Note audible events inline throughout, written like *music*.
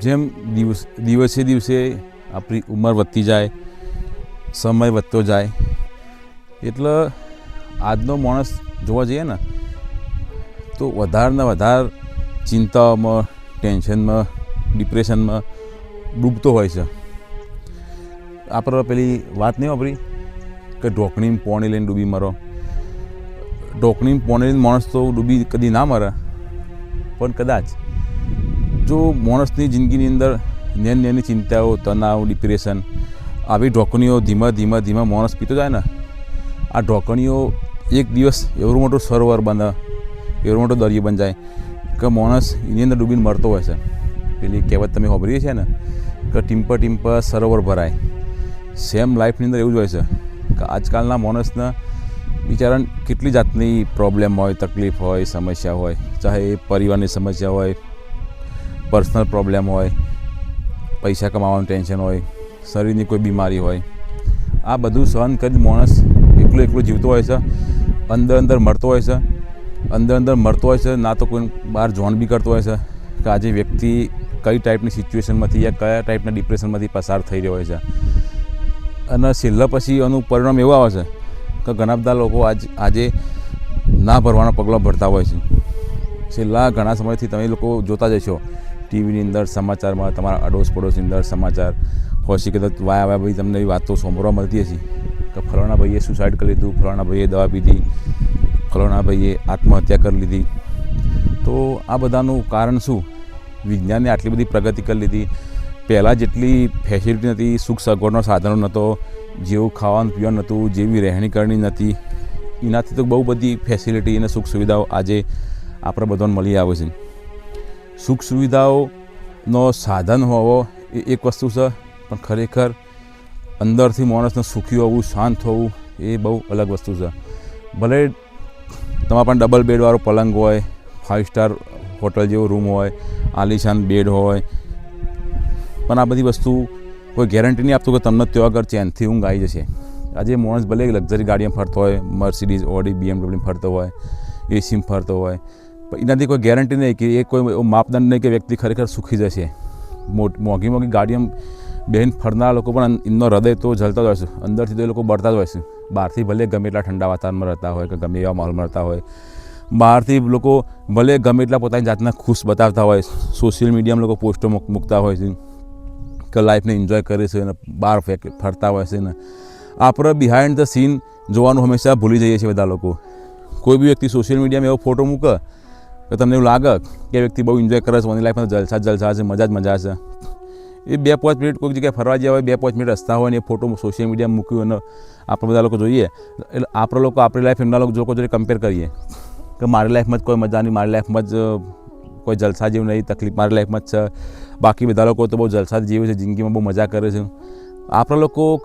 જેમ દિવસ દિવસે દિવસે આપણી ઉંમર વધતી જાય, સમય વધતો જાય, એટલે આજનો માણસ જોવા જઈએ ને, તો વધારે વધારે ચિંતાઓમાં ટેન્શનમાં, ડિપ્રેશનમાં ડૂબતો હોય છે. આપણે પેલી વાત નહીં વાપરી? કે ઢોકણીમાં પોણી લઈને ડૂબી મરો. ઢોકણીમાં પોણી લઈને માણસ તો ડૂબી કદી ના મરે. પણ કદાચ જો માણસની જિંદગીની અંદર નાની નેની ચિંતાઓ, તણાવ ડિપ્રેશન આવી ઢોકણીઓ ધીમા ધીમા ધીમા માણસ પીતો જાય ને, આ ઢોકણીઓ એક દિવસ એવડું મોટું સરોવર બને, એવડો મોટો દરિયો બની જાય કે માણસ એની અંદર ડૂબીને મરતો હોય છે. પેલી કહેવત તમે સાંભળી છે ને કે ટીમ્પર ટીમ્પર સરોવર ભરાય. સેમ લાઈફની અંદર એવું જ હોય છે કે આજકાલના માણસને બિચારાને કેટલી જાતની પ્રોબ્લેમ હોય, તકલીફ હોય, સમસ્યા હોય, ચાહે એ પરિવારની સમસ્યા હોય પર્સનલ પ્રોબ્લેમ હોય, પૈસા કમાવાનું ટેન્શન હોય, શરીરની કોઈ બીમારી હોય, આ બધું સહન કરી માણસ એકલો એકલો જીવતો હોય છે, અંદર અંદર મરતો હોય છે, અંદર અંદર મરતો હોય છે, ના તો કોઈ બહાર જોન બી કરતો હોય છે કે આજે વ્યક્તિ કઈ ટાઈપની સિચ્યુએશનમાંથી યા કયા ટાઈપના ડિપ્રેશનમાંથી પસાર થઈ રહ્યો હોય છે. અને છેલ્લા પછી એનું પરિણામ એવું આવે છે કે ઘણા બધા લોકો આજ, આજે ના ભરવાના પગલાં ભરતા હોય છે. છેલ્લા ઘણા સમયથી તમે લોકો જોતા જ હશો. ટીવીની અંદર સમાચારમાં તમારા અડોશ પડોશની અંદર સમાચાર હોય છે કે તો વાયા વાયા ભાઈ તમને એવી વાતો સાંભળવા મળતી હશે? કે ફલાણા ભાઈએ સુસાઇડ કરી લીધું, ફલાણા ભાઈએ દવા પીધી, ફલાણા ભાઈએ આત્મહત્યા કરી લીધી. તો આ બધાનું કારણ શું? વિજ્ઞાને આટલી બધી પ્રગતિ કરી લીધી. પહેલાં જેટલી ફેસિલિટી નથી સુખ સગવડનો સાધનો નહોતો, જેવું ખાવાનું પીવાનું નહોતું, જેવી રહેણી કરણી નથી એનાથી તો બહુ બધી ફેસિલિટી અને સુખ સુવિધાઓ આજે આપણે બધાને મળી આવે છે. સુખ સુવિધાઓનો સાધન હોવો એ એક વસ્તુ છે, પણ ખરેખર અંદરથી માણસને સુખી હોવું, શાંત હોવું એ બહુ અલગ વસ્તુ છે. ભલે તમારા પણ ડબલ બેડવાળો પલંગ હોય ફાઇવ સ્ટાર હોટલ જેવો રૂમ હોય, આલિશાન બેડ હોય, પણ આ બધી વસ્તુ કોઈ ગેરંટી નહીં આપતું કે તમને ત્યાં આગળ ચેનથી ઊંઘ આવી જશે. આજે માણસ ભલે લક્ઝરી ગાડીમાં ફરતો હોય મર્સિડીઝ ઓડી બીએમડબલ્યુમાં ફરતો હોય એસીમાં ફરતો હોય એનાથી કોઈ ગેરંટી નહીં કે એ કોઈ માપદંડ નહીં કે વ્યક્તિ ખરેખર સુખી જશે. મોંઘી મોંઘી ગાડીમાં બેન ફરનારા લોકો પણ એમનો હૃદય તો જલતો જ હોય છે. અંદરથી તો એ લોકો બળતા જ હોય છે. બહારથી ભલે ગમે એટલા ઠંડા વાતાવરણમાં રહેતા હોય કે ગમે એવા માહોલમાં રહેતા હોય, બહારથી લોકો ભલે ગમે એટલા પોતાની જાતના ખુશ બતાવતા હોય સોશિયલ મીડિયામાં લોકો પોસ્ટો મૂક- મૂકતા હોય છે, કે લાઈફને એન્જોય કરે છે અને બહાર ફરતા હોય છે ને. આપણે બિહાઇન્ડ ધ સીન જોવાનું હંમેશા ભૂલી જઈએ છીએ બધા લોકો. કોઈ બી વ્યક્તિ સોશિયલ મીડિયામાં એવો ફોટો મૂકે કે તમને એવું લાગે કે વ્યક્તિ બહુ એન્જોય કરે છે એની લાઈફમાં જલસા જલસા છે મજા જ મજા છે એ બે પાંચ મિનિટ કોઈક જગ્યાએ ફરવા જ્યાં હોય, બે પાંચ મિનિટ રસ્તા હોય ને એ ફોટો સોશિયલ મીડિયામાં મૂક્યું અને આપણે બધા લોકો જોઈએ, એટલે આપણે લોકો, આપણી લાઈફ એમના લોકો લોકો જોડે કમ્પેર કરીએ, કે મારી લાઈફમાં જ કોઈ મજા નહીં, મારી લાઈફમાં જ કોઈ જલસા જેવું નહીં, તકલીફ મારી લાઈફમાં જ છે. બાકી બધા લોકો તો બહુ જલસા જીવે છે, જિંદગીમાં બહુ મજા કરે છે. આપણા લોકો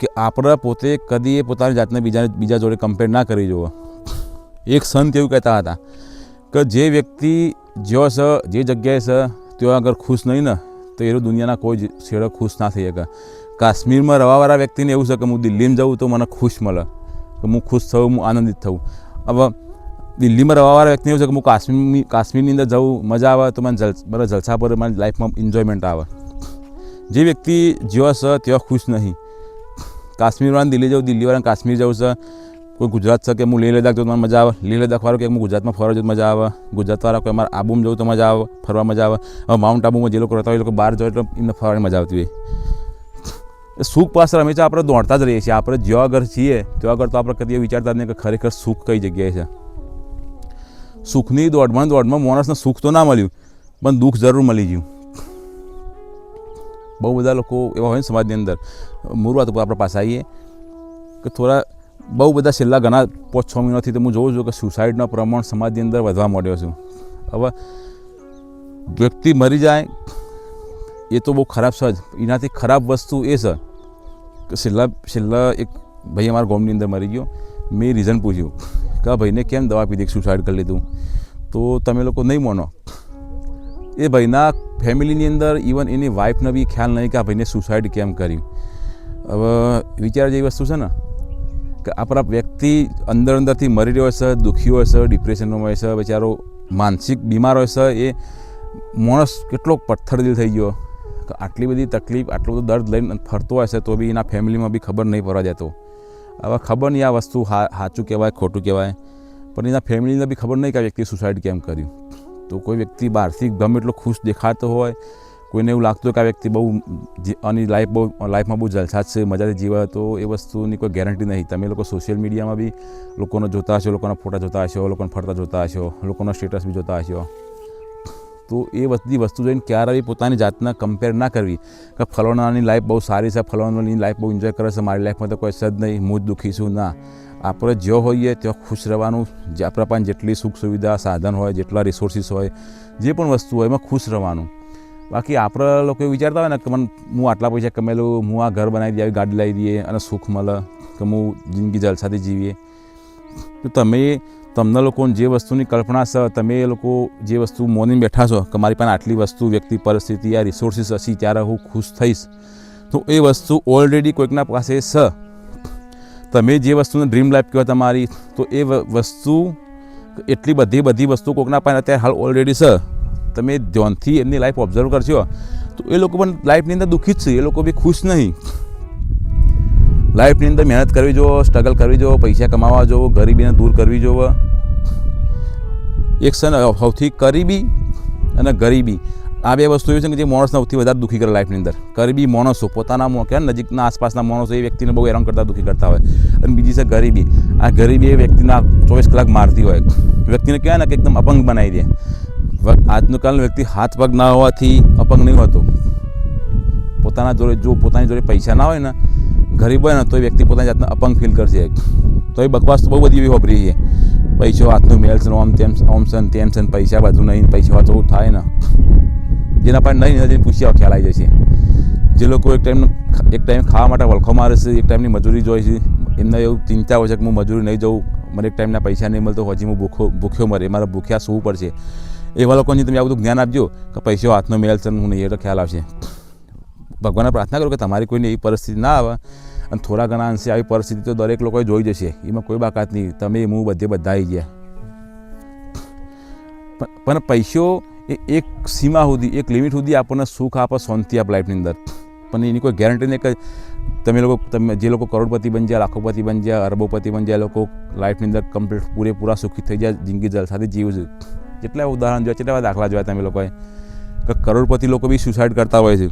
કે આપણે પોતે કદી પોતાની જાતને બીજા બીજા જોડે કમ્પેર ના કરી જુઓ એક સંત એવું કહેતા હતા કે જે વ્યક્તિ જ્યો છે જે જગ્યાએ છે ત્યાં આગળ ખુશ નહીં ને, તો એ દુનિયાના કોઈ છેડે ખુશ ના થઈ શકે. કાશ્મીરમાં રહેવાવાળા વ્યક્તિને એવું છે કે હું દિલ્હીમાં જાઉં તો મને ખુશ મળે, કે હું ખુશ થઉં, હું આનંદિત થઉં. હવે દિલ્હીમાં રહેવાવાળા વ્યક્તિને એવું છે કે હું કાશ્મીરની કાશ્મીરની અંદર જાઉં, મજા આવે તો મને જલ મારા જલસા પર મારી લાઈફમાં એન્જોયમેન્ટ આવે. જે વ્યક્તિ જ્યાં છે ત્યાં ખુશ નહીં. કાશ્મીરવાળાને દિલ્હી જવું દિલ્હીવાળાને કાશ્મીર જવું છે કોઈ ગુજરાત છે કે હું લેહ લદ્દાખ જવું તો મને મજા આવે? લેહ લદ્દાખવાળો કે હું ગુજરાતમાં ફરવા જવું મજા આવે? ગુજરાતવાળા કોઈ અમારે આબુમાં જવું તો મજા આવે? ફરવા મજા આવે? હવે માઉન્ટ આબુમાં જે લોકો રહેતા હોય એ લોકો બહાર જાય એટલે એમને ફરવાની મજા આવતી હોય. સુખ પાછળ હંમેશા આપણે દોડતા જ રહીએ છીએ. આપણે જ્યાં આગળ છીએ, ત્યાં આગળ તો આપણે કદી વિચારતા જ નહીં કે ખરેખર સુખ કઈ જગ્યાએ છે. સુખની દોડમાં દોડમાં માણસને સુખ તો ના મળ્યું, પણ દુઃખ જરૂર મળી ગયું. બહુ બધા લોકો એવા હોય ને સમાજની અંદર. મૂળ વાત ઉપર આપણે પાસે આવીએ કે થોડા બહુ બધા છેલ્લા ઘણા પાંચ છ મહિનાથી તો હું જોઉં છું કે સુસાઇડનો પ્રમાણ સમાજની અંદર વધવા માંડ્યો છું. હવે વ્યક્તિ મરી જાય, એ તો બહુ ખરાબ છે જ. એનાથી ખરાબ વસ્તુ એ છે કે છેલ્લા છેલ્લા એક ભાઈ અમારા ગામની અંદર મરી ગયો. મેં રીઝન પૂછ્યું કે આ ભાઈને કેમ દવા પીધી સુસાઇડ કરી લીધું? તો તમે લોકો નહીં માનો. એ ભાઈના ફેમિલીની અંદર ઇવન એની વાઈફને બી ખ્યાલ નહીં કે આ ભાઈને સુસાઇડ કેમ કર્યું. હવે વિચાર જેવી વસ્તુ છે ને કે આપણા વ્યક્તિ અંદર અંદરથી મરી રહ્યો છે દુઃખી હોય છે ડિપ્રેશનમાં હોય છે, બિચારો માનસિક બીમાર હોય છે, એ માણસ કેટલો પથ્થર દિલ થઈ ગયો. કે આટલી બધી તકલીફ, આટલો બધો દર્દ લઈને ફરતો હશે તો બી એના ફેમિલીમાં બી ખબર નહીં પડવા જતો. હવે ખબર નહીં આ વસ્તુ સાચું કહેવાય, ખોટું કહેવાય. પણ એના ફેમિલીને બી ખબર નહીં કે આ વ્યક્તિએ સુસાઇડ કેમ કર્યું. તો કોઈ વ્યક્તિ બહારથી ગમે એટલો ખુશ દેખાતો હોય કોઈને એવું લાગતું કે આ વ્યક્તિ બહુ આની લાઈફ બહુ લાઈફમાં બહુ જલસા છે, મજાથી જીવે તો એ વસ્તુની કોઈ ગેરંટી નહીં. તમે લોકો સોશિયલ મીડિયામાં બી લોકોને જોતા હશો, લોકોના ફોટા જોતા હશો, લોકોને ફરતા જોતા હશો, લોકોનો સ્ટેટસ બી જોતા હશો. તો એ બધી વસ્તુ જોઈને ક્યારે બી પોતાની જાતના કમ્પેર ના કરવી કે ફલાણાની લાઈફ બહુ સારી છે, ફલાણાની લાઈફ બહુ એન્જોય કરે છે, મારી લાઈફમાં તો કોઈ છે જ નહીં, હું જ દુઃખી છું, ના. આપણે જ્યાં હોઈએ ત્યાં ખુશ રહેવાનું, જે આપણા પાસે જેટલી સુખ સુવિધા સાધન હોય, જેટલા રિસોર્સિસ હોય, જે પણ વસ્તુ હોય, એમાં ખુશ રહેવાનું. બાકી આપણે લોકો વિચારતા હોય ને કે મને હું આટલા પૈસા કમેલું હું આ ઘર બનાવી દઈએ, આવી ગાડી લાવી દઈએ અને સુખ મળે, કે હું જિંદગી જલસાથી જીવીએ. તો તમે, તમને લોકોને જે વસ્તુની કલ્પના છે, તમે એ લોકો જે વસ્તુ મોનીને બેઠા છો કે મારી પાસે આટલી વસ્તુ, વ્યક્તિ, પરિસ્થિતિ, આ રિસોર્સિસ હશે, ત્યારે હું ખુશ થઈશ. તો એ વસ્તુ ઓલરેડી કોઈકના પાસે છે. તમે જે વસ્તુને ડ્રીમ લાઈફ કહેવાય તમારી, તો એ વસ્તુ, એટલી બધી બધી વસ્તુ કોઈકના પાસે અત્યારે હાલ ઓલરેડી છે. તમે ધ્યાનથી એમની લાઈફ ઓબ્ઝર્વ કરશો, તો એ લોકો પણ લાઈફની અંદર દુઃખી જ છે. એ લોકો બી ખુશ નહીં. લાઈફની અંદર મહેનત કરવી જોવો સ્ટ્રગલ કરવી જોવો, પૈસા કમાવા જોવો, ગરીબીને દૂર કરવી જોવો. એક છે ને સૌથી ગરીબી અને ગરીબી. આ બે વસ્તુ એવી છે કે જે માણસને સૌથી વધારે દુઃખી કરે લાઈફની અંદર. ગરીબી માણસો, પોતાના કે નજીકના આસપાસના માણસો, એ વ્યક્તિને બહુ હેરાન કરતા, દુઃખી કરતા હોય. અને બીજી છે ગરીબી. આ ગરીબી એ વ્યક્તિના ચોવીસ કલાક મારતી હોય. વ્યક્તિને કહેવાય ને કે એકદમ અપંગ બનાવી દે. આજનો કાલનો વ્યક્તિ હાથ પગ ના હોવાથી અપંગ નહીં હોતો. પોતાના જોડે જો પોતાની જોડે પૈસા ના હોય ને, ગરીબ હોય ને, તો એ વ્યક્તિ પોતાની જાતને અપંગ ફીલ કરશે. તો એ બકવાસ તો બહુ બધી એવી વાપરી છે. પૈસો હાથનું મેલ છે ઓમ તેમ ઓમ છે તેમ છે પૈસા બધું નહીં, પૈસા હોય તો થાય ને. જેના પાસે નહીં નથી પૂછ્યા ખ્યાલ આવી જશે. જે લોકો એક ટાઈમ એક ટાઈમ ખાવા માટે વલખો મારે છે, એક ટાઈમની મજૂરી જોઈ છે. એમને એવું ચિંતા હોય છે કે હું મજૂરી નહીં જઉં. મને એક ટાઈમના પૈસા નહીં મળતો, હજી હું ભૂખો ભૂખ્યો મરે. મારે ભૂખ્યા સૂવું પડશે. એવા લોકોને તમે આ બધું જ્ઞાન આપજો. કે પૈસો હાથનો મેલ છે હું નહીં, એ ખ્યાલ આવશે. ભગવાનને પ્રાર્થના કરો કે તમારી કોઈને એવી પરિસ્થિતિ ના આવે અને થોડા ઘણા અંશે આવી પરિસ્થિતિ તો દરેક લોકોએ જોઈ જશે. એમાં કોઈ બાકાત નહીં. તમે હું બધે બધા આવી ગયા. પણ- પૈસો એ એક સીમા સુધી, એક લિમિટ સુધી આપણને સુખ આપે, શાંતિ આપે લાઈફની અંદર. પણ એની કોઈ ગેરંટી નહીં કે તમે લોકો, તમે જે લોકો કરોડપતિ બની લાખોપતિ બની જાય અરબોપતિ બની લોકો લાઈફની અંદર કમ્પ્લીટ પૂરેપૂરા સુખી થઈ જાય જિંદગી જલસાથી જીવ જેટલા ઉદાહરણ જોયા જેટલા દાખલા જોયા તમે લોકોએ. કે કરોડપતિ લોકો બી સુસાઇડ કરતા હોય છે.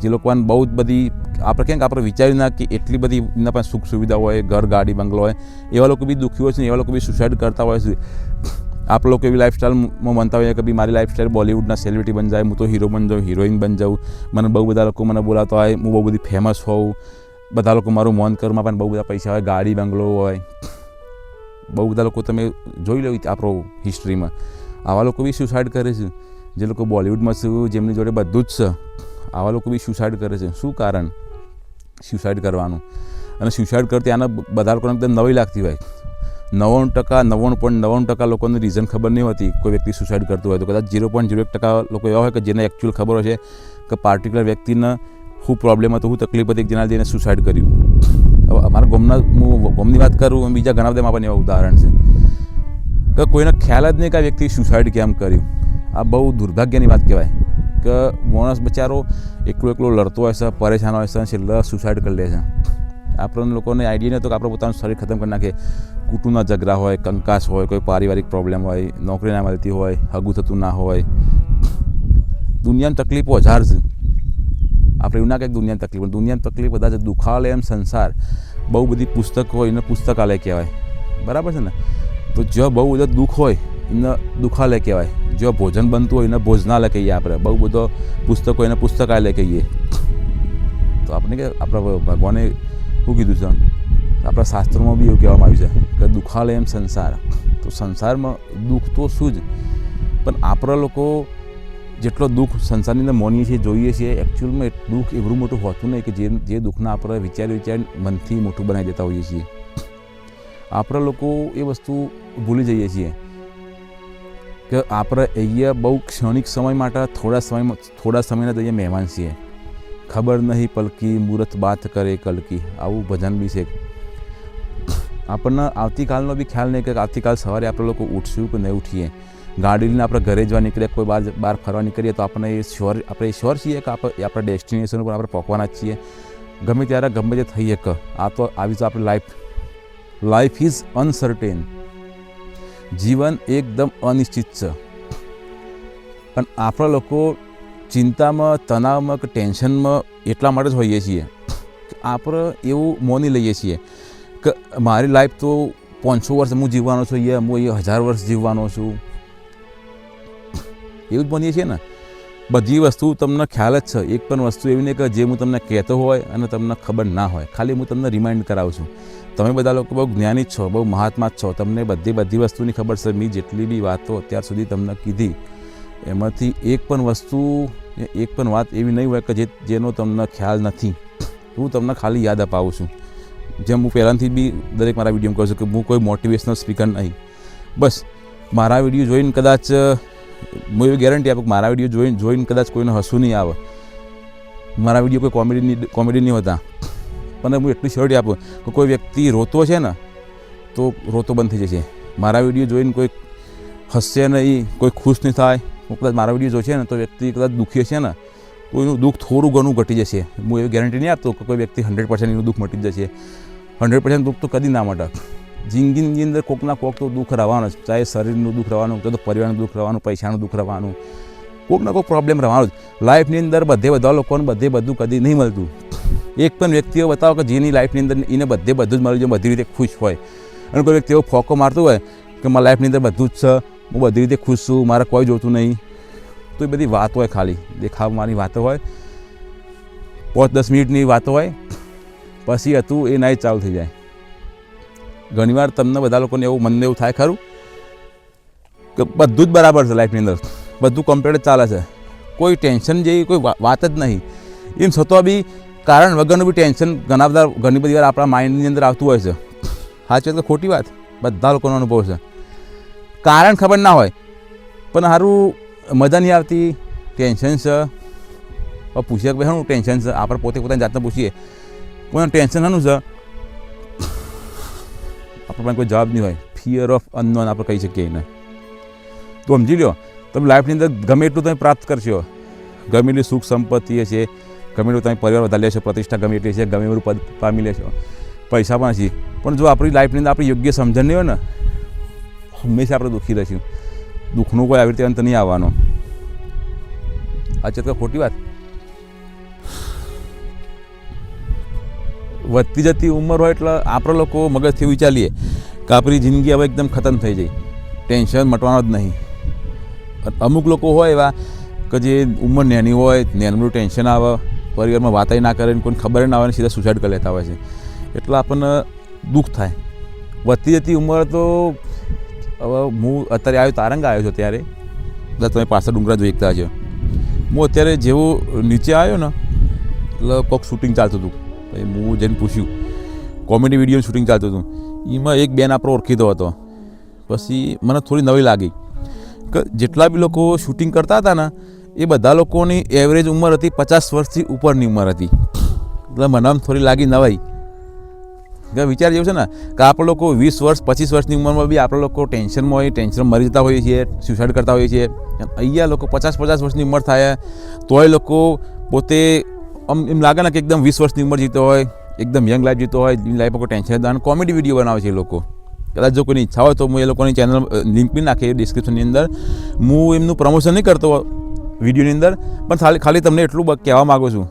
જે લોકોને બહુ જ બધી, આપણે કેમ કે આપણે વિચાર્યું ના કે એટલી બધી એમના પાસે સુખ સુવિધા હોય, ઘર, ગાડી, બંગલો હોય, એવા લોકો બી દુઃખી હોય છે એવા લોકો બી સુસાઇડ કરતા હોય છે. આપ લોકો એવી લાઈફસ્ટાઈલમાં માનતા હોય કે ભાઈ મારી લાઈફસ્ટાઈલ બોલિવૂડના સેલિબ્રિટી બની જાય, હું તો હીરો બની જાઉં હિરોઈન બની જાઉં. મને બહુ બધા લોકો મને બોલાતા હોય, હું બહુ બધી ફેમસ હોઉં. બધા લોકો મારું મોન કરમાં પણ બહુ બધા પૈસા હોય, ગાડી, બંગલો હોય. બહુ બધા લોકો તમે જોઈ લો આપણો હિસ્ટ્રીમાં આવા લોકો બી સુસાઇડ કરે છે. જે લોકો બોલિવૂડમાં છે, જેમની જોડે બધું જ છે, આવા લોકો બી સુસાઇડ કરે છે. શું કારણ? સુસાઇડ કરવાનું. અને સુસાઇડ કરતી આના બધા લોકોને એકદમ નવી લાગતી હોય. નવ્વાણું ટકા, નવ્વાણું પોઈન્ટ નવ્વાણું ટકા લોકોને રીઝન ખબર નહીં હોતી કોઈ વ્યક્તિ સુસાઇડ કરતું હોય તો. કદાચ ઝીરો પોઈન્ટ ઝીરો એક ટકા લોકો એવા હોય કે જેને એકચ્યુઅલ ખબર હોય છે કે પાર્ટિક્યુલર વ્યક્તિને શું પ્રોબ્લેમ હતો, શું તકલીફ હતી જેના જેને સુસાઇડ કર્યું. હવે અમારા ગોમના હું ગોમની વાત કરું, બીજા ઘણા બધા પણ એવા ઉદાહરણ છે. કે કોઈને ખ્યાલ જ નહીં કે આ વ્યક્તિ સુસાઇડ કેમ કર્યું. આ બહુ દુર્ભાગ્યની વાત કહેવાય કે માણસ બચારો એકલો એકલો લડતો હોય છે, પરેશાન હોય છે છેલ્લે સુસાઇડ કરી લે છે. આપણને લોકોને આઈડિયા નહોતો કે આપણે પોતાનું શરીર ખતમ કરી નાખીએ. કુટુંબના ઝઘડા હોય, કંકાસ હોય, કોઈ પારિવારિક પ્રોબ્લેમ હોય નોકરી ના મળતી હોય, હગું થતું ના હોય. દુનિયાની તકલીફો હજાર છે. આપણે એવું ના કહે દુનિયાની તકલીફ દુનિયાની તકલીફ બધા છે દુખાલય એમ સંસાર, બહુ બધી પુસ્તક હોય એને પુસ્તકાલય કહેવાય. બરાબર છે ને? તો જ્યાં બહુ બધા દુઃખ હોય એને દુઃખાલય કહેવાય. જ્યાં ભોજન બનતું હોય, એને ભોજનાલય કહીએ આપણે. બહુ બધો પુસ્તક એને પુસ્તકાલય કહીએ. તો આપણે કે, આપણા ભગવાને શું કીધું છે? આપણા શાસ્ત્રોમાં બી એવું કહેવામાં આવ્યું છે કે દુઃખાલય એમ સંસાર. તો સંસારમાં દુઃખ તો શું જ. પણ આપણા લોકો જેટલો દુઃખ સંસારની અંદર મોનીએ છીએ, જોઈએ છીએ એકચ્યુઅલમાં દુઃખ એવું મોટું હોતું નહીં કે જે જે દુઃખના આપણે વિચારી વિચારી મનથી મોટું બનાવી દેતા હોઈએ છીએ. આપણા લોકો એ વસ્તુ ભૂલી જઈએ છીએ કે આપણે અહીંયા બહુ ક્ષણિક સમય માટે થોડા સમયમાં થોડા સમયના જઈએ મહેમાન છીએ. ખબર નહીં પલકી મુહૂર્ત બાત કરે કલકી, આવું ભજન બી છે. આપણને આવતીકાલનો બી ખ્યાલ નહીં કે આવતીકાલ સવારે આપણે લોકો ઉઠશું કે નહીં ઉઠીએ. ગાડી લઈને આપણે ઘરે જવા નીકળીએ કોઈ બહાર બહાર ફરવા નીકળીએ તો આપણે એ શ્યોર, આપણે શ્યોર છીએ કે આપણે આપણા ડેસ્ટિનેશન ઉપર આપણે પહોંચવાના જ છીએ. ગમે ત્યારે ગમે તે થઈએ કે આ તો આવી તો આપણી લાઈફ લાઈફ ઇઝ અનસર્ટેન જીવન એકદમ અનિશ્ચિત છે. પણ આપણા લોકો ચિંતામાં, તણાવમાં કે ટેન્શનમાં એટલા માટે જ હોઈએ છીએ આપણે એવું મોની લઈએ છીએ કે મારી લાઈફ તો પાંચસો વર્ષ હું જીવવાનો છું યા હું અહીંયા હજાર વર્ષ જીવવાનો છું. એવું જ બનીએ છીએ ને. બધી વસ્તુ તમને ખ્યાલ જ છે. એક પણ વસ્તુ એવી નહીં કે જે હું તમને કહેતો હોય અને તમને ખબર ના હોય. ખાલી હું તમને રિમાઇન્ડ કરાવું છું. તમે બધા લોકો બહુ જ્ઞાની છો, બહુ મહાત્મા છો. તમને બધી બધી વસ્તુની ખબર છે. મેં જેટલી બી વાતો અત્યાર સુધી તમને કીધી, એમાંથી એક પણ વસ્તુ, એક પણ વાત એવી નહીં હોય કે જે, જેનો તમને ખ્યાલ નથી. હું તમને ખાલી યાદ અપાવું છું. જેમ હું પહેલાંથી બી દરેક મારા વીડિયો કહું છું કે હું કોઈ મોટિવેશનલ સ્પીકર નહીં. બસ, મારા વીડિયો જોઈને કદાચ, હું એવી ગેરંટી આપું કે મારા વીડિયો જોઈને જોઈને કદાચ કોઈને હસવું નહીં આવે. મારા વીડિયો કોઈ કોમેડી કોમેડી નહીં હોતા. પણ હું એટલી શ્યોરિટી આપું. કે કોઈ વ્યક્તિ રોતો છે ને, તો રોતો બંધ થઈ જશે. મારા વીડિયો જોઈને કોઈ હસશે નહીં, કોઈ ખુશ નહીં થાય. કદાચ મારા વીડિયો જોશે ને, તો વ્યક્તિ કદાચ દુઃખી હશે ને તો એનું દુઃખ થોડું ઘણું ઘટી જશે. હું એવી ગેરંટી નહીં આપતો કે કોઈ વ્યક્તિ હંડ્રેડ પર્સન્ટ એનું દુઃખ મટી જશે. હંડ્રેડ પર્સન્ટ દુઃખ તો કદી ના મટક જિંદગીની અંદર કોકના કોક તો દુઃખ રહેવાનું જ. ચાહે શરીરનું દુઃખ રહેવાનું તો પરિવારનું દુઃખ રહેવાનું, પૈસાનું દુઃખ રહેવાનું. કોકના કોઈક પ્રોબ્લેમ રહેવાનું જ. લાઈફની અંદર બધે બધા લોકોને બધે બધું કદી નહીં મળતું. એક પણ વ્યક્તિઓ બતાવો કે જેની લાઈફની અંદર એને બધે બધું જ મળી જાય બધી રીતે ખુશ હોય. અને કોઈ વ્યક્તિ એવો ફોકો મારતો હોય કે મારા લાઈફની અંદર બધું જ છે, હું બધી રીતે ખુશ છું, મારે કોઈ જોતું નહીં. તો એ બધી વાતો હોય ખાલી, દેખાવવાની વાતો હોય. પાંચ દસ મિનિટની વાતો હોય, પછી હતું, એ નાઈ ચાલુ થઈ જાય. ઘણીવાર તમને બધા લોકોને એવું, મનને એવું થાય ખરું કે બધું જ બરાબર છે લાઈફની અંદર. બધું કમ્પ્લીટ ચાલે છે. કોઈ ટેન્શન જેવી કોઈ વાત જ નહીં. એમ છતાં બી કારણ વગરનું બી ટેન્શન ઘણા બધા ઘણી બધી વાર આપણા માઇન્ડની અંદર આવતું હોય છે. સાચી વાત કે ખોટી વાત? બધા લોકોનો અનુભવ છે. કારણ ખબર ના હોય, પણ સારું મજા નહીં આવતી ટેન્શન છે. પૂછીએ કે ભાઈ શું ટેન્શન છે? આપણે પોતે પોતાની જાતને પૂછીએ. કોઈનું ટેન્શન શું છે? આપણે પણ કોઈ જવાબ નહીં હોય. ફિયર ઓફ અનનોન આપણે કહી શકીએ એને. તો સમજી લો તમે લાઈફની અંદર ગમે એટલું તમે પ્રાપ્ત કરશો. ગમે એટલી સુખ સંપત્તિ છે ગમે એટલું તમે પરિવાર વધારી લેશો, પ્રતિષ્ઠા ગમે એટલી છે ગમે એટલું પદ પામી લેશો. પૈસા પણ છે. પણ જો આપણી લાઈફની અંદર આપણી યોગ્ય સમજણ નહીં હોય ને, હંમેશા આપણે દુઃખી રહીશું. દુઃખનું કોઈ આવી રીતે અંત નહીં આવવાનો. અચેત કે ખોટી વાત. વધતી જતી ઉંમર હોય એટલે આપણે લોકો મગજથી વિચારીએ કે આપણી જિંદગી હવે એકદમ ખતમ થઈ જાય. ટેન્શન મટવાનો જ નહીં. અમુક લોકો હોય એવા કે જે ઉંમર નાની હોય નાનું ટેન્શન આવે. પરિવારમાં વાતાય ના કરે કોઈને ખબર ના આવે ને સીધા સુસાઇડ કરી લેતા હોય છે. એટલે આપણને દુઃખ થાય. વધતી જતી ઉંમર તો હવે હું અત્યારે આવ્યો તારંગ આવ્યો છું ત્યારે એટલે તમે પાછળ ડુંગરા જોઈ એકતા છો. હું અત્યારે જેવો નીચે આવ્યો ને, એટલે કોઈક શૂટિંગ ચાલતું હતું. પછી હું જઈને પૂછ્યું. કોમેડી વિડીયોનું શૂટિંગ ચાલતું હતું. એમાં એક બેન આપણો ઓળખીતો હતો. પછી મને થોડી નવી લાગી. કે જેટલા બી લોકો શૂટિંગ કરતા હતા ને એ બધા લોકોની એવરેજ ઉંમર હતી પચાસ વર્ષથી ઉપરની ઉંમર હતી. એટલે મને આમ થોડી લાગી નવાઈ. કે વિચાર જેવું છે ને, કે આપણે લોકો વીસ વર્ષ, પચીસ વર્ષની ઉંમરમાં બી આપણે લોકો ટેન્શનમાં હોય ટેન્શન મરી જતા હોઈએ છીએ સુસાઇડ કરતા હોઈએ છીએ. અહીંયા લોકો પચાસ પચાસ વર્ષની ઉંમર થાય, તોય લોકો પોતે આમ એમ લાગે ને કે એકદમ વીસ વર્ષની ઉંમર જીતો હોય, એકદમ યંગ લાઈફ જીતો હોય, એની લાઈફમાં કોઈ ટેન્શન અને કોમેડી વીડિયો બનાવે છે એ લોકો. કદાચ જો કોઈની ઈચ્છા હોય તો હું એ લોકોની ચેનલ લિંક બી નાખી ડિસ્ક્રિપ્શનની અંદર. હું એમનું પ્રમોશન નહીં કરતો વિડીયોની અંદર. પણ ખાલી ખાલી તમને એટલું કહેવા માગું છું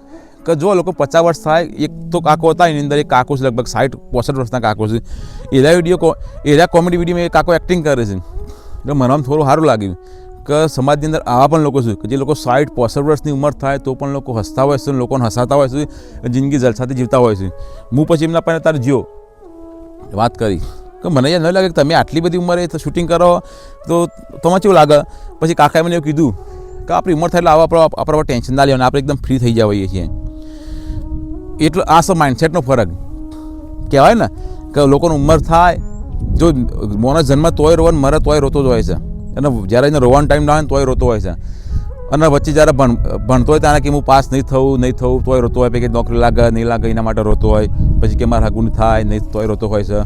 કે જો લોકો પચાસ વર્ષ થાય, એક તો કાકો હતા એની અંદર, એક કાકો છે લગભગ સાઠ પોસઠ વર્ષના કાકો છે. એરા વીડિયો એના કોમેડી વિડીયોમાં એ કાકો એક્ટિંગ કરે છે. એટલે મને થોડું સારું લાગ્યું કે સમાજની અંદર આવા પણ લોકો છે કે જે લોકો સાઠ પોસઠ વર્ષની ઉંમર થાય તો પણ લોકો હસતા હોય છે, લોકોને હસાતા હોય છે, જિંદગી જલસાથી જીવતા હોય છે. હું પછી એમના પણ તારે જીઓ વાત કરી કે મને યાર ન લાગે કે તમે આટલી બધી ઉંમરે શૂટિંગ કરો, તો તમારે કેવું લાગે? પછી કાકાએ મને એવું કીધું કે આપણી ઉંમર થાય એટલે આવા આપણો પર ટેન્શન ના લેવાનું આપણે એકદમ ફ્રી થઈ જવા હોઈએ છીએ. એટલો આ સો માઇન્ડસેટનો ફરક. કહેવાય ને કે લોકોની ઉંમર થાય, જો મોનો જન્મ તોય રોવાનું મરે તોય રોતો જ હોય છે. અને જ્યારે એને રોવાનો ટાઈમ ના હોય તોય રોતો હોય છે. અને વચ્ચે જ્યારે ભણ, ભણતો હોય ત્યારે કે હું પાસ નહીં થવું નહીં થવું, તોય રોતો હોય. કે નોકરી લાગે, નહીં લાગે, એના માટે રોતો હોય. પછી કે મારા હગું થાય, નહીં તોય રોતો હોય છે.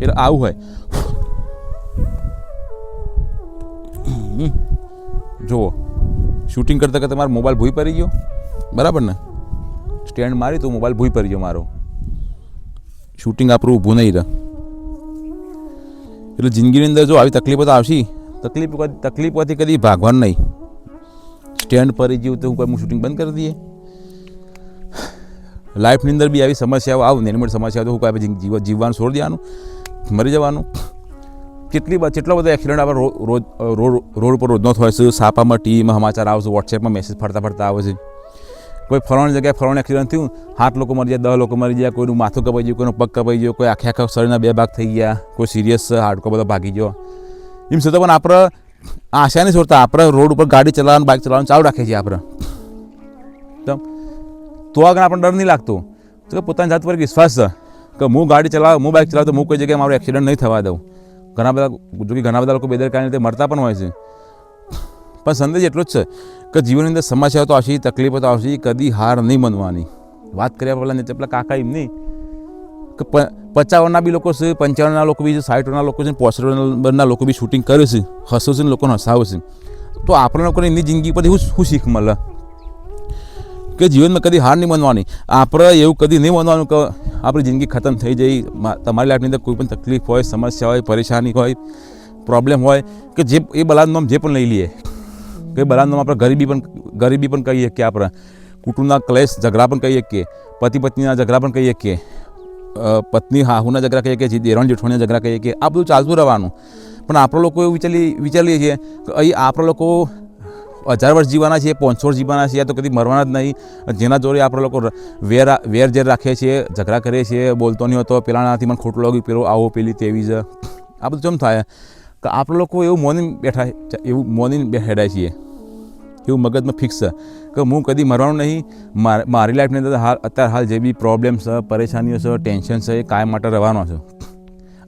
એટલે આવું હોય. જુઓ શૂટિંગ કરતાં કરતાં મારો મોબાઈલ ભૂઈ પડી ગયો. બરાબર ને? સ્ટેન્ડ મારી તો મોબાઈલ ભૂઈ પડી ગયો મારો. શૂટિંગ આપણું ઊભું નહીં રહે. એટલે જિંદગીની અંદર જો આવી તકલીફો તો આવશે. તકલીફ તકલીફોથી કદી ભાગવાનું નહીં. સ્ટેન્ડ પડી ગયું તો હું શૂટિંગ બંધ કરી દઈએ. લાઈફની અંદર બી આવી સમસ્યાઓ આવું નાની મોટી સમસ્યાઓ તો હું કોઈ જીવવાનું છોડી દેવાનું. મરી જવાનું. કેટલી કેટલો બધો એક્સિડન્ટ આપણે રોજ રોડ ઉપર રોજનો થાય છે? સાપામાં ટીવીમાં સમાચાર આવે છે, વોટ્સએપમાં મેસેજ ફરતા ફરતા આવે છે. કોઈ ફલાણી જગ્યાએ ફરવાનું એક્સિડન્ટ થયું, સાત લોકો મરી ગયા, દસ લોકો મરી ગયા, કોઈનું માથું કપાઈ ગયું, કોઈનું પગ કપાઈ ગયો, કોઈ આખે આખા શરીરના બે ભાગ થઈ ગયા, કોઈ સિરિયસ હાડકો બધો ભાગી ગયો. એમ છતાં પણ આપણે આશા નહીં છોડતા આપણે રોડ ઉપર ગાડી ચલાવવાનું બાઇક ચલાવવાનું ચાલુ રાખીએ છીએ આપણે. તો તો આગળ આપણને ડર નહીં લાગતો. તો પોતાની જાત પર વિશ્વાસ છે કે હું ગાડી ચલાવ, હું બાઇક ચલાવું, તો હું કોઈ જગ્યાએ મારો એક્સિડન્ટ નહીં થવા દઉં. ઘણા બધા જો કે ઘણા બધા લોકો બેદરકારી રીતે મરતા પણ હોય છે. પણ સંદેશ એટલો જ છે કે જીવનની અંદર સમસ્યાઓ તો આવશે, તકલીફો તો આવશે, કદી હાર નહીં માનવાની. વાત કર્યા પહેલાં નહીં પેલા કાકા એમ નહીં કે પચાવનના બી લોકો છે, પંચાવનના લોકો બી છે સાઠના લોકો છે, પોસઠના લોકો બી શૂટિંગ કરે છે, હસો છે લોકોને હસાવે છે. તો આપણા લોકોને એમની જિંદગી પરથી શું શીખ મળે? કે જીવનમાં કદી હાર નહીં માનવાની. આપણે એવું કદી નહીં માનવાનું કે આપણી જિંદગી ખતમ થઈ જઈ તમારી લાઈફની અંદર કોઈ પણ તકલીફ હોય, સમસ્યા હોય, પરેશાની હોય પ્રોબ્લેમ હોય, કે જે, એ બલાનું નામ જે પણ લઈ લઈએ. કે બલાનું નામ આપણે ગરીબી પણ ગરીબી પણ કહીએ કે આપણે. કુટુંબના ક્લેશ, ઝઘડા પણ કહીએ કે પતિ પત્નીના ઝઘડા પણ કહીએ કે પત્ની હાહુના ઝઘડા કહીએ કે દેરણ જેઠોણીના ઝઘડા કહીએ કે આ બધું ચાલતું રહેવાનું. પણ આપણે લોકો એવું વિચારી, વિચારીએ છીએ કે અહીં આપણે લોકો હજાર વર્ષ જીવાના છીએ, પાંચસો જીવાના છીએ તો કદી મરવાના જ નહીં. જેના જોડે આપણે લોકો વેર વેર ઝેર રાખીએ છીએ, ઝઘડા કરીએ છીએ, બોલતો નહીં હોતો, પેલાનાથી મને ખોટું લાગ્યું, પેલો આવો, પેલી તેવી જ. આ બધું કેમ થાય? કે આપણે લોકો એવું મોનીને બેઠા એવું મોનીને હેડાય છીએ. એવું મગજમાં ફિક્સ છે. કે હું કદી મરવાનું નહીં. માર- લાઈફની અંદર હાલ, અત્યારે હાલ જે બી પ્રોબ્લેમ છે, પરેશાનીઓ છે ટેન્શન છે, એ કાયમ માટે રહેવાનો છે.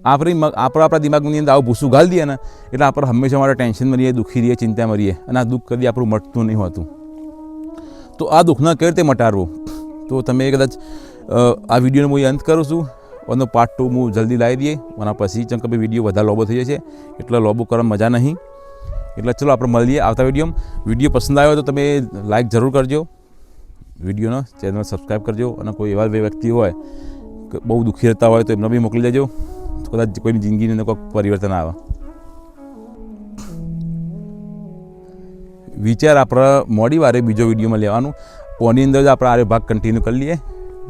આપણી આપણા આપણે દિમાગની અંદર આવું ભૂસું ગાળી દઈએ ને, એટલે આપણે હંમેશા માટે ટેન્શનમાં રહીએ, દુઃખી રહીએ ચિંતામાં રહીએ અને આ દુઃખ કદી આપણું મટતું નહીં હોતું. તો આ દુઃખને કેવી રીતે મટાડવું? તો તમે કદાચ આ વિડીયોનો હું અંત કરું છું. એનો પાર્ટ ટુ હું જલ્દી લાવી દઈએ. અને પછી ચંક ભાઈ વીડિયો વધારે લોબો થઈ જશે. એટલે લોબો કરવા મજા નહીં. એટલે ચલો આપણે મળીએ આવતા વિડીયોમાં વીડિયો પસંદ આવ્યો તો તમે લાઈક જરૂર કરજો. વિડીયોનો ચેનલ સબસ્ક્રાઈબ કરજો અને કોઈ એવા વ્યક્તિ હોય બહુ દુઃખી રહેતા હોય તો એમને બી મોકલી દેજો. કદાચ કોઈની જિંદગીને કોઈક પરિવર્તન આવે વિચાર આપણે મોડી વારે બીજો વિડીયોમાં લેવાનું પોની અંદર જ આપણે આરે ભાગ કન્ટિન્યુ કરી લઈએ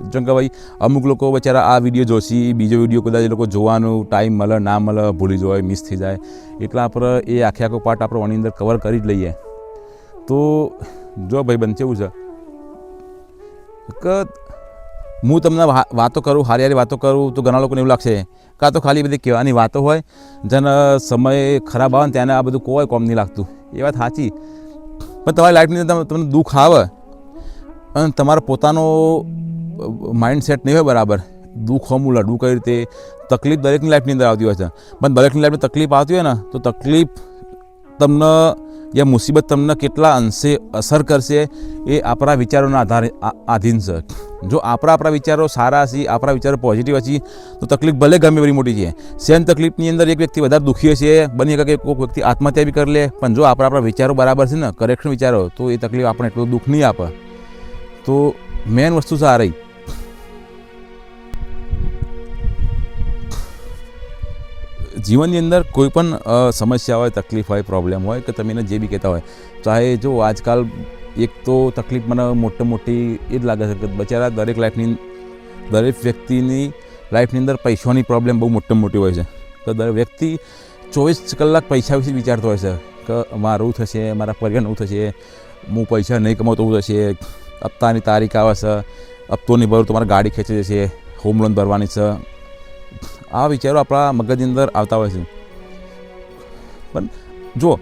જેમ કે ભાઈ અમુક લોકો બચારા આ વીડિયો જોશી બીજો વીડિયો કદાચ એ લોકો જોવાનું ટાઈમ મળે ના મળે ભૂલી જવાય મિસ થઈ જાય એટલે આપણે એ આખે આખો પાર્ટ આપણે ઓની અંદર કવર કરી જ લઈએ તો જો ભાઈ બનશે એવું છે કે હું તમને વાતો કરું હારી હારી વાતો કરું, તો ઘણા લોકોને એવું લાગશે, કાં તો ખાલી બધી કહેવાની વાતો હોય, જેને સમય ખરાબ આવે ને ત્યારે આ બધું કોઈ કોમ નહીં લાગતું. એ વાત સાચી. પણ તમારી લાઈફની અંદર તમે- તમને દુઃખ આવે, અને તમારો પોતાનો માઇન્ડ સેટ નહીં હોય બરાબર. દુઃખ હોમું લડવું કઈ રીતે? તકલીફ દરેકની લાઈફની અંદર આવતી હોય છે. પણ દરેકની લાઈફમાં તકલીફ આવતી હોય ને, તો તકલીફ તમને યા મુસીબત તમને કેટલા અંશે અસર કરશે એ આપણા વિચારોના આધારે આધીન છે. જો આપણા આપણા વિચારો સારા હશે, આપણા વિચારો પોઝિટિવ હશે, તો તકલીફ ભલે ગમે એવી મોટી છે. સેમ તકલીફની અંદર એક વ્યક્તિ વધારે દુઃખી હશે, બની શકે કોઈક વ્યક્તિ આત્મહત્યા બી કરી લે, પણ જો આપણા આપણા વિચારો બરાબર છે ને કરેક્શન વિચારો, તો એ તકલીફ આપણે એટલું દુઃખ નહીં આપે. તો મેન વસ્તુ છે આ રહી જીવનની અંદર કોઈ પણ સમસ્યા હોય, તકલીફ હોય પ્રોબ્લેમ હોય કે તમે એને જે બી કહેતા હોય, ચાહે જો આજકાલ એક તો તકલીફ મને મોટી મોટી એ જ લાગે છે કે બચારા દરેક લાઈફની દરેક વ્યક્તિની લાઈફની અંદર પૈસાની પ્રોબ્લેમ બહુ મોટી મોટી હોય છે. તો દરેક વ્યક્તિ ચોવીસ કલાક પૈસા વિશે વિચારતો હોય છે કે મારું થશે, મારા પરિવારનું થશે, હું પૈસા નહીં કમાતો એવું થશે હપ્તાની તારીખ આવે છે, હપ્તો નહીં ભરું તો મારે ગાડી ખેંચી જશે હોમ લોન ભરવાની છે આ વિચારો આપણા મગજની અંદર આવતા હોય છે. પણ જો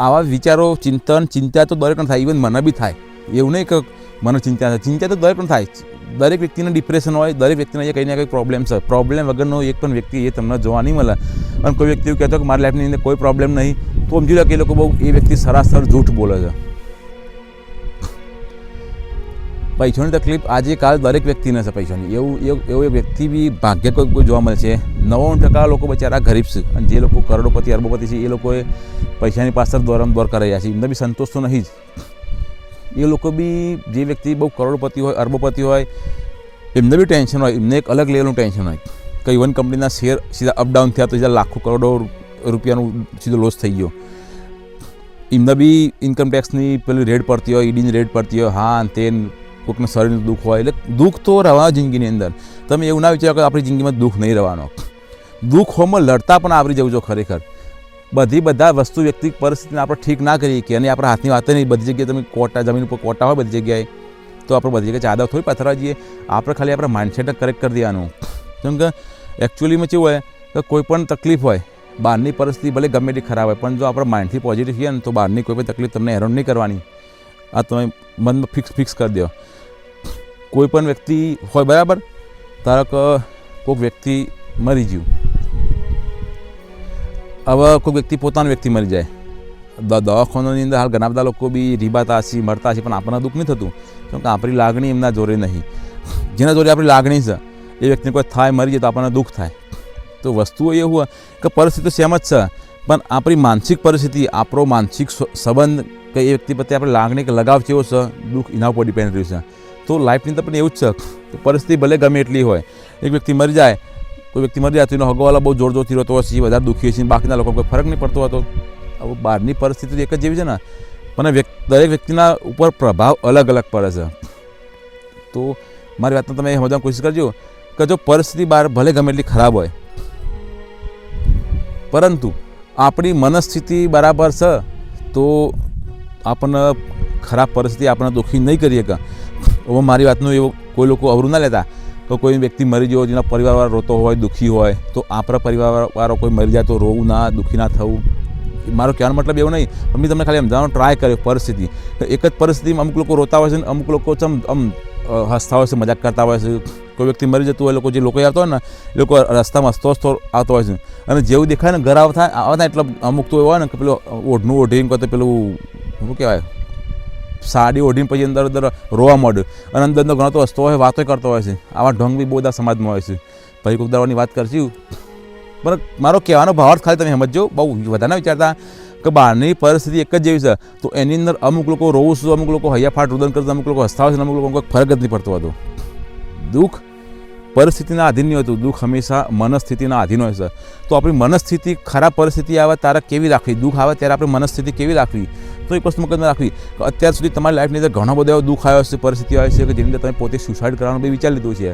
આવા વિચારો, ચિંતન, ચિંતા તો દરેકને થાય. ઇવન મને બી થાય. એવું નહીં કે મને ચિંતા થાય. ચિંતા તો દરેકને થાય. દરેક વ્યક્તિને ડિપ્રેશન હોય, દરેક વ્યક્તિને અહીંયા કંઈ ને કંઈ પ્રોબ્લેમ છે. પ્રોબ્લેમ વગરનો એક પણ વ્યક્તિ એ તમને જોવા નહીં મળે. અને કોઈ વ્યક્તિ એવું કહેતો કે મારી લાઈફની અંદર કોઈ પ્રોબ્લેમ નહીં. તો સમજી લો કે એ લોકો બહુ, એ વ્યક્તિ સરાસર જૂઠ બોલે છે. પૈસાની તકલીફ આજે કાલ દરેક વ્યક્તિને છે પૈસાની એવું એવું એ વ્યક્તિ બી ભાગ્ય કોઈ કોઈ જોવા મળે છે. નવ્વાણું ટકા લોકો બચારા ગરીબ છે. અને જે લોકો કરોડોપતિ, અરબોપતિ છે, એ લોકોએ પૈસાની પાછળ દોરમ દોર કરી રહ્યા છે. એમને બી સંતોષ તો નહીં જ. એ લોકો બી જે વ્યક્તિ બહુ કરોડપતિ હોય, અરબોપતિ હોય, એમને બી ટેન્શન હોય. એમને એક અલગ લેવલનું ટેન્શન હોય. કઈ વન કંપનીના શેર સીધા અપડાઉન થયા તો સીધા લાખો કરોડો રૂપિયાનું સીધો લોસ થઈ ગયો. એમને બી ઇન્કમ ટેક્સની પેલી રેડ પડતી હોય ઈડીની રેડ પડતી હોય. હા ને તે કોઈકને શરીરનું દુઃખ હોય એટલે દુઃખ તો રહેવા જિંદગીની અંદર. તમે એવું ના વિચારો કે આપણી જિંદગીમાં દુઃખ નહીં રહેવાનો. દુઃખ હોમાં લડતા પણ આવરી જવું છો ખરેખર. બધી બધા વસ્તુ વ્યક્તિ પરિસ્થિતિને આપણે ઠીક ના કરીએ કે અને આપણા હાથની વાત નહીં. બધી જગ્યાએ તમે કોટા, જમીન ઉપર કોટા હોય બધી જગ્યાએ, તો આપણે બધી જગ્યાએ ચાદા થોડી પથરવા જઈએ આપણે ખાલી આપણા માઇન્ડસેટ કરેક્ટ કરી દેવાનું. કેમ કે એકચ્યુઅલીમાં કેવું હોય કે કોઈ પણ તકલીફ હોય, બહારની પરિસ્થિતિ ભલે ગમે તે ખરાબ હોય, પણ જો આપણે માઇન્ડથી પોઝિટિવ છીએ ને તો બહારની કોઈ પણ તકલીફ તમને હેરાન નહીં કરવાની. આ તમે મનમાં ફિક્સ ફિક્સ કરી દો. કોઈ પણ વ્યક્તિ હોય બરાબર, ધારો કે કોઈક વ્યક્તિ મરી ગયું. હવે કોઈ વ્યક્તિ પોતાનો વ્યક્તિ મરી જાય. દવાખાનાની અંદર હાલ ઘણા બધા લોકો બી રીબાતા હશે મરતા હશે પણ આપણને દુઃખ નહીં થતું. કેમ કે આપણી લાગણી એમના જોડે નહીં. જેના જોડે આપણી લાગણી છે, એ વ્યક્તિને કોઈ થાય, મરી જાય તો આપણને દુઃખ થાય. તો વસ્તુઓ એવું હોય કે પરિસ્થિતિ સેમ જ છે, પણ આપણી માનસિક પરિસ્થિતિ, આપણો માનસિક સંબંધ કે એ વ્યક્તિ પ્રત્યે આપણે લાગણી કે લગાવ કેવો છે, દુઃખ એના ઉપર ડિપેન્ડ રહ્યું છે. તો લાઈફની અંદર પણ એવું જ છે. પરિસ્થિતિ ભલે ગમે એટલી હોય, એક વ્યક્તિ મરી જાય, કોઈ વ્યક્તિ મરી જાય તો એનો હગવાલા બહુ જોર જોરથી રહેતો હશે વધારે દુઃખી હશે બાકીના લોકો કોઈ ફરક નહીં પડતો હતો. હવે બહારની પરિસ્થિતિ એક જ જેવી છે ને. પણ દરેક વ્યક્તિના ઉપર પ્રભાવ અલગ અલગ પડે છે. તો મારી વાતને તમે સમજવાની કોશિશ કરજો કે જો પરિસ્થિતિ બહાર ભલે ગમે એટલી ખરાબ હોય, પરંતુ આપણી મનસ્થિતિ બરાબર છે, તો આપણને ખરાબ પરિસ્થિતિ, આપણને દુઃખી નહીં કરીએ કે. હવે મારી વાતનું એવું કોઈ લોકો અવરું ના લેતા તો કોઈ વ્યક્તિ મરી ગયો, જેના પરિવારવાળો રોતો હોય, દુઃખી હોય, તો આપણા પરિવારવાળો કોઈ મરી જાય તો રોવું ના, દુઃખી ના થવું. મારો કહેવાનો મતલબ એવું નહીં. પણ મેં તમને ખાલી સમજાવવાનો ટ્રાય કર્યો પરિસ્થિતિ. એક જ પરિસ્થિતિમાં અમુક લોકો રોતા હોય છે ને અમુક લોકો ચમ આમ હસતા હોય છે, મજાક કરતા હોય છે. કોઈ વ્યક્તિ મરી જતું હોય લોકો જે લોકો આવતા હોય ને, એ લોકો રસ્તામાં હસતો હસતો આવતો હોય છે. અને જેવું દેખાય ને, ઘર આવતા આવતા એટલે અમુક તો હોય ને કે પેલું ઓઢનું ઓઢીને તો પેલું, શું કહેવાય? સાડી ઓઢીને પછી અંદર અંદર રોવા માંડ્યું. અને અંદર અંદર ઘણો તો હસતો હોય, વાતો કરતો હોય છે. આવા ઢોંગ બી બહુ બધા સમાજમાં હોય છે. ભાઈ કોક દાવાની વાત કરશું? પણ મારો કહેવાનો ભાવાર્થ ખાલી તમે સમજો બહુ વધારે વિચારતા કે બહારની પરિસ્થિતિ એક જ જેવી છે. તો એની અંદર અમુક લોકો રોવું છું, અમુક લોકો હૈયાફાટ રુદન કરતા, અમુક લોકો હસતા હોય છે, અમુક લોકો ફરક જ નહીં પડતો હતો. દુઃખ પરિસ્થિતિના આધીન નહીં હોતું દુઃખ હંમેશા મનસ્થિતિના આધીન હોય છે. તો આપણી મનસ્થિતિ ખરાબ પરિસ્થિતિ આવે ત્યારે કેવી રાખવી? દુઃખ આવે ત્યારે આપણી મનસ્થિતિ કેવી રાખવી? તો એક વસ્તુ મગજમાં રાખવી. કે અત્યાર સુધી તમારી લાઈફની અંદર ઘણો બધો એવો દુઃખ આવ્યો છે પરિસ્થિતિ આવી છે કે જેની અંદર તમે પોતે સુસાઇડ કરવાનું બી વિચારી લીધું છે.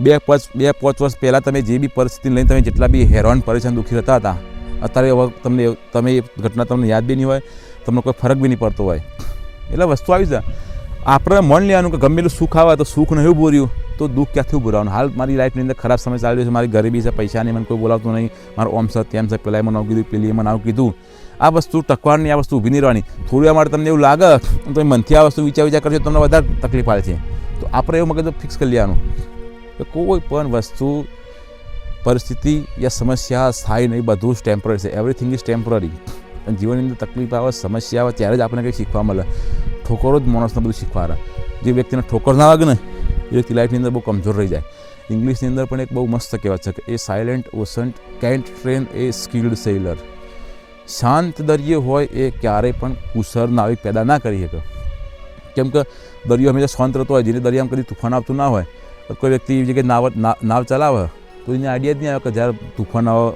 બે પાંચ બે પાંચ વર્ષ પહેલાં તમે જે બી પરિસ્થિતિ લઈને તમે જેટલા બી હેરાન, પરેશાન, દુઃખી રહેતા હતા, અત્યારે તમને તમે એ ઘટના તમને યાદ બી નહીં હોય, તમને કોઈ ફરક બી નહીં પડતો હોય. એટલે વસ્તુ આવી છે. આપણે મન લેવાનું કે ગમે એટલું સુખ આવે તો સુખ નહીં ઊભું રહ્યું, તો દુઃખ ક્યાંથી ઊભું રહેવાનું? હાલ મારી લાઈફની અંદર ખરાબ સમય ચાલી રહ્યો છે, મારી ગરીબી છે, પૈસા નહીં, મને કોઈ બોલાવતું નહીં, મારો ઓમ છે, તેમ છે, પેલાએ મને આવું કીધું પેલી મને આવું કીધું. આ વસ્તુ ટકવાની આ વસ્તુ ઊભી નહીં રહેવાની. થોડી વાર તમને એવું લાગે, તો મનથી આ વસ્તુ વિચાર વિચાર કરશો તમને વધારે તકલીફ આવે છે. તો આપણે એવું મગજ ફિક્સ કરી લેવાનું. કે કોઈ પણ વસ્તુ, પરિસ્થિતિ યા સમસ્યા સ્થાયી નહીં, બધું જ ટેમ્પરરી છે. એવરીથિંગ ઇઝ ટેમ્પરરી જીવનની અંદર તકલીફ આવે, સમસ્યા આવે, ત્યારે જ આપણને કંઈક શીખવા મળે. ઠોકરો જ માણસને બધું શીખવાડે. જે વ્યક્તિને ઠોકર ના લાગે ને એ વ્યક્તિ લાઈફની અંદર બહુ કમજોર રહી જાય. ઇંગ્લિશની અંદર પણ એક બહુ મસ્ત કહેવત છે કે, a silent ocean can't train a skilled sailor શાંત દરિયો હોય એ ક્યારેય પણ કુશળ નાવિક પેદા ના કરી શકે. કેમ કે દરિયો હંમેશા શાંત રહેતો હોય, જેને દરિયામાં કદી તુફાન આવતું ના હોય. કોઈ વ્યક્તિ એવી જગ્યાએ નાવ નાવ ચલાવે, તો એને આઈડિયા જ નહીં આવે કે જ્યારે તુફાન આવે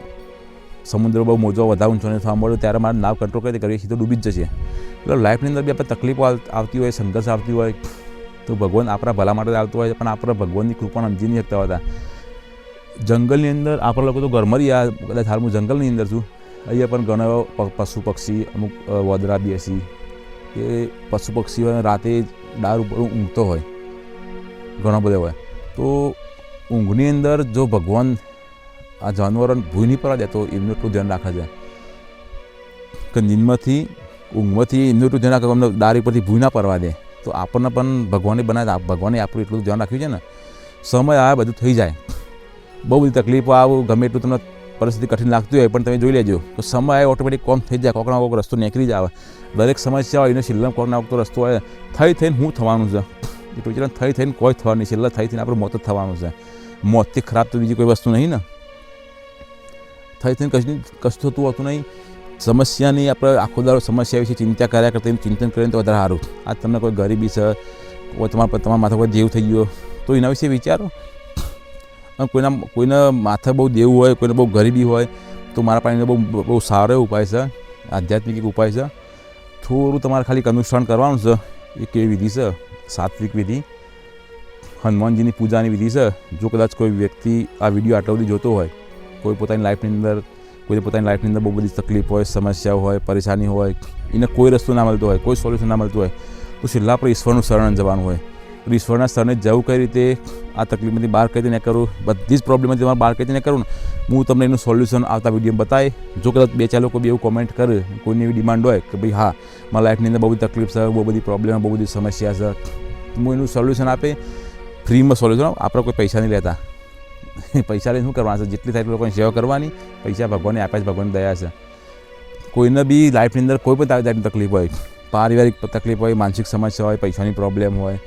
સમુદ્ર બહુ મોજો વધારે ઊંચો નહીં થવા મળ્યો ત્યારે મારે નાવ કંટ્રોલ કરી કરીએ તો ડૂબી જ જશે. એટલે લાઈફની અંદર બી આપણે તકલીફો આવતી હોય, સંઘર્ષ આવતી હોય, તો ભગવાન આપણા ભલા માટે આવતો હોય, પણ આપણે ભગવાનની કૃપાને સમજી નહીં શકતા હતા. જંગલની અંદર આપણા લોકો તો ઘરમાં આ કદાચ હાલ હું જંગલની અંદર છું. અહીંયા પણ ઘણા પશુ પક્ષી, અમુક વદરા, બેસી, એ પશુ પક્ષીઓ રાતે ડાર ઉપર ઊંઘતો હોય. ઘણા બધા હોય. તો ઊંઘની અંદર જો ભગવાન આ જાનવરોને ભૂઈ નહીં પડવા દે તો એમનું એટલું ધ્યાન રાખે છે. કે નીંદમાંથી, ઊંઘમાંથી એમનું એટલું ધ્યાન રાખે અમને દારી પરથી ભૂઈ ના પડવા દે. તો આપણને પણ ભગવાને બનાવે ભગવાને આપણું એટલું ધ્યાન રાખ્યું છે ને, સમય આવે, બધું થઈ જાય. બહુ બધી તકલીફો આવું, ગમે એટલું તમને પરિસ્થિતિ કઠિન લાગતી હોય, પણ તમે જોઈ લેજો તો સમય આવે ઓટોમેટિક કોમ થઈ જાય, કોકના કોક રસ્તો નીકળી જ આવે. દરેક સમસ્યા હોય, એને છેલ્લા કોકના કોક રસ્તો હોય. થઈ થઈને શું થવાનું છે? એટલું થઈ થઈને કોઈ થવા નહીં. છેલ્લા થઈ થઈને આપણે મોત જ થવાનું છે. મોતથી ખરાબ તો બીજી કોઈ વસ્તુ નહીં ને. થઈ થઈને કશું કશું થતું હોતું નહીં. સમસ્યાની આપણે આખો દાડો સમસ્યા વિશે ચિંતા કર્યા કરતા એનું ચિંતન કરીને તો વધારે સારું. આ તમને કોઈ ગરીબી છે, કોઈ તમારા પર તમારા માથા કોઈ દેવ થઈ ગયો, તો એના વિશે વિચારો. અને કોઈના કોઈના માથે બહુ દેવું હોય, કોઈને બહુ ગરીબી હોય, તો મારા પાસે બહુ બહુ સારો ઉપાય છે, આધ્યાત્મિક એક ઉપાય છે. થોડું તમારે ખાલી અનુસરણ કરવાનું છે, એ કેવી વિધિ છે? સાત્વિક વિધિ. હનુમાનજીની પૂજાની વિધિ છે. જો કદાચ કોઈ વ્યક્તિ આ વીડિયો આટલા સુધી જોતો હોય કોઈ પોતાની લાઈફની અંદર, કોઈ પોતાની લાઈફની અંદર બહુ બધી તકલીફ હોય સમસ્યાઓ હોય, પરેશાની હોય, એને કોઈ રસ્તો ના મળતો હોય, કોઈ સોલ્યુશન ના મળતું હોય, તો છેલ્લા પર ઈશ્વરનું શરણ જવાનું હોય. તો ઈશ્વરના શરણે જવું કઈ રીતે? આ તકલીફમાંથી બહાર કઈ રીતે કરું બધી જ પ્રોબ્લેમમાંથી તમારે બહાર કઈ રીતે કરું ને હું તમને એનું સોલ્યુશન આવતા વીડિયો બતાવી જો કદાચ બે ચાર લોકો બી એવું કોમેન્ટ કરે, કોઈની એવી ડિમાન્ડ હોય કે ભાઈ હા, મારા લાઈફની અંદર બહુ બધી તકલીફ છે, બહુ બધી પ્રોબ્લેમ બહુ બધી સમસ્યા છે હું એનું સોલ્યુશન આપે ફ્રીમાં સોલ્યુશન આપણે કોઈ પૈસા નહીં લેતા. *laughs* પૈસા લઈને શું કરવાના છે? જેટલી થાય એટલી લોકોની સેવા કરવાની. પૈસા ભગવાને આપ્યા છે, ભગવાનની દયા છે. કોઈને બી લાઈફની અંદર કોઈ પણ જાતની તકલીફ હોય, પારિવારિક તકલીફ હોય, માનસિક સમસ્યા હોય, પૈસાની પ્રોબ્લેમ હોય,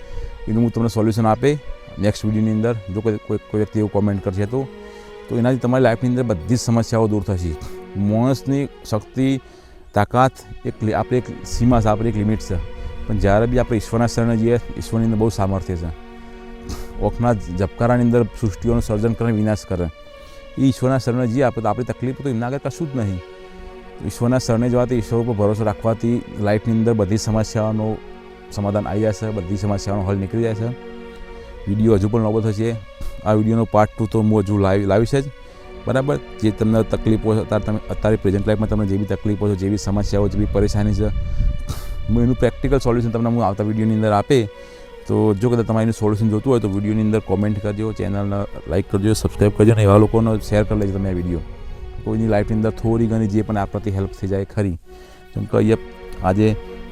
એનું હું તમને સોલ્યુશન આપે નેક્સ્ટ વિડીયોની અંદર. જો કોઈ કોઈ કોઈ વ્યક્તિ એવું કોમેન્ટ કરશે તો તો એનાથી તમારી લાઈફની અંદર બધી જ સમસ્યાઓ દૂર થશે. માણસની શક્તિ, તાકાત એક આપણી એક સીમા છે, આપણી એક લિમિટ છે. પણ જ્યારે બી આપણે ઈશ્વરના શરણે જઈએ, ઈશ્વરની અંદર બહુ સામર્થ્ય છે. ઓખના ઝબકારાની અંદર સૃષ્ટિઓનું સર્જન કરે વિનાશ કરે. એ ઈશ્વરના શરણે જઈએ આપણે તો આપણી તકલીફ તો એમના આગળ કશું જ નહીં. ઈશ્વરના શરણે જવાથી ઈશ્વર ઉપર ભરોસો રાખવાથી લાઈફની અંદર બધી સમસ્યાઓનો સમાધાન આવી જશે બધી સમસ્યાઓનો હલ નીકળી જાય છે. વીડિયો હજુ પણ નવો થશે. આ વિડીયોનો પાર્ટ ટુ તો હું હજુ લાવી, લાવીશ જ. બરાબર? જે તમને તકલીફો અત્યારે તમે, અત્યારે પ્રેઝન્ટ લાઈફમાં તમને જે બી તકલીફો છે, જે બી સમસ્યાઓ, જે બી પરેશાની છે, હું એનું પ્રેક્ટિકલ સોલ્યુશન તમને હું આવતા વિડીયોની અંદર આપે તો જો કદાચ તમારે એનું સોલ્યુશન જોતું હોય તો વિડીયોની અંદર કોમેન્ટ કરજો ચેનલને લાઈક કરજો સબસ્ક્રાઈબ કરજો અને એવા લોકોનો શેર કરી લેજો તમે આ વીડિયો કોઈની લાઈફની અંદર થોડી ઘણી જે પણ આપણાથી હેલ્પ થઈ જાય ખરી. જેમ કે અહીંયા આજે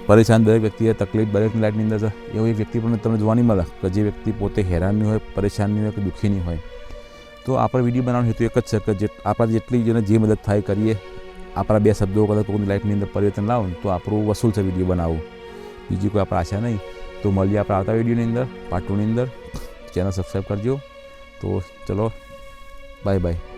પરેશાન દરેક વ્યક્તિએ તકલીફ દરેકની લાઈફની અંદર એવો એક વ્યક્તિ પણ તમને જોવા નહીં મળે કે જે વ્યક્તિ પોતે હેરાન નહીં હોય, પરેશાન નહીં હોય કે નહીં હોય. તો આપણે વીડિયો બનાવવાનો હેતુ એક જ છે કે જે આપણા જેટલી જેને જે મદદ થાય કરીએ. આપણા બે શબ્દો કદાચ કોઈની લાઈફની અંદર પરિવર્તન લાવો તો આપણું વસૂલ છે વીડિયો બનાવવું. બીજી કોઈ આપણે આશા નહીં. તો મળીએ આપણે આવતા વિડીયોની અંદર પાર્ટ ટુની અંદર. ચેનલ સબસ્ક્રાઈબ કરજો. તો ચલો બાય બાય